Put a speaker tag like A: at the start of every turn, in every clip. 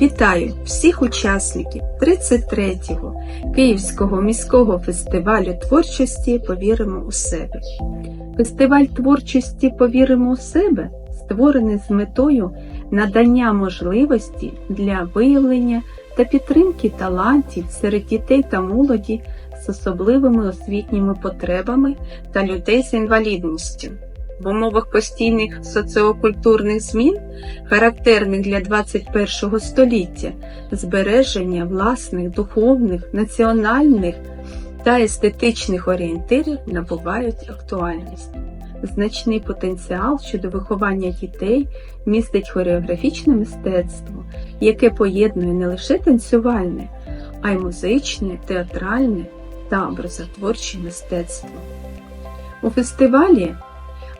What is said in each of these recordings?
A: Вітаю всіх учасників 33-го Київського міського фестивалю творчості Повіримо у себе. Фестиваль творчості Повіримо у себе створений з метою надання можливості для виявлення та підтримки талантів серед дітей та молоді з особливими освітніми потребами та людей з інвалідністю. В умовах постійних соціокультурних змін, характерних для 21 століття, збереження власних духовних, національних та естетичних орієнтирів набувають актуальність. Значний потенціал щодо виховання дітей містить хореографічне мистецтво, яке поєднує не лише танцювальне, а й музичне, театральне та образотворче мистецтво. У фестивалі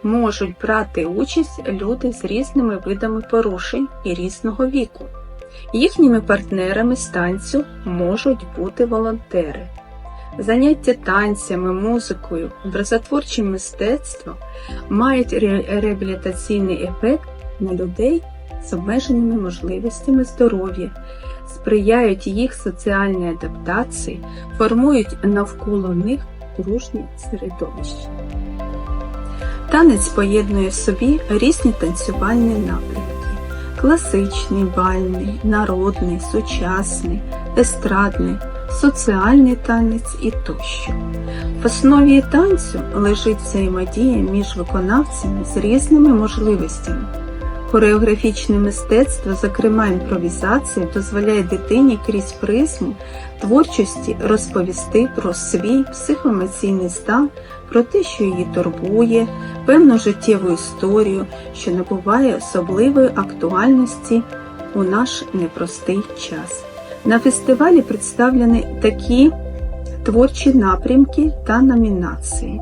A: можуть брати участь люди з різними видами порушень і різного віку. Їхніми партнерами з танцю можуть бути волонтери. Заняття танцями, музикою, образотворчим мистецтвом мають ре- реабілітаційний ефект на людей з обмеженими можливостями здоров'я, сприяють їх соціальній адаптації, формують навколо них дружнє середовище. Танець поєднує в собі різні танцювальні напрямки: класичний, бальний, народний, сучасний, естрадний, соціальний танець і тощо. В основі танцю лежить взаємодія між виконавцями з різними можливостями. Хореографічне мистецтво, зокрема імпровізація, дозволяє дитині крізь призму творчості розповісти про свій психоемоційний стан, про те, що її турбує, певну життєву історію, що набуває особливої актуальності у наш непростий час. На фестивалі представлені такі творчі напрямки та номінації.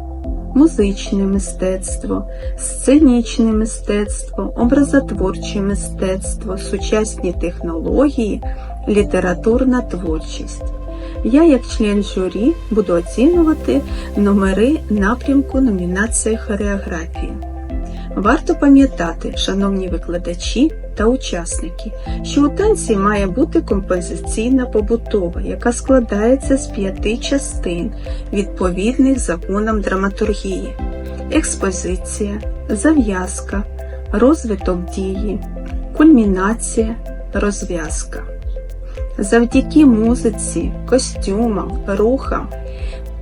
A: Музичне мистецтво, сценічне мистецтво, образотворче мистецтво, сучасні технології, літературна творчість. Я, як член журі, буду оцінювати номери напрямку номінації хореографії. Варто пам'ятати, шановні викладачі та учасники, що у танці має бути композиційна побутова, яка складається з п'яти частин відповідних законам драматургії: експозиція, зав'язка, розвиток дії, кульмінація, розв'язка. Завдяки музиці, костюмам, рухам,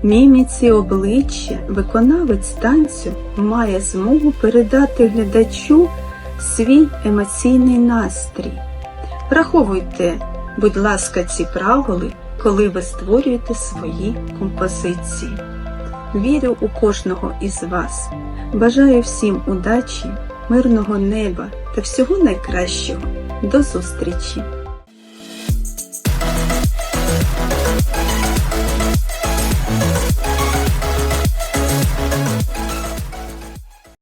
A: міміці обличчя виконавець танцю має змогу передати глядачу свій емоційний настрій. Враховуйте, будь ласка, ці правила, коли ви створюєте свої композиції. Вірю у кожного із вас. Бажаю всім удачі, мирного неба та всього найкращого. До зустрічі!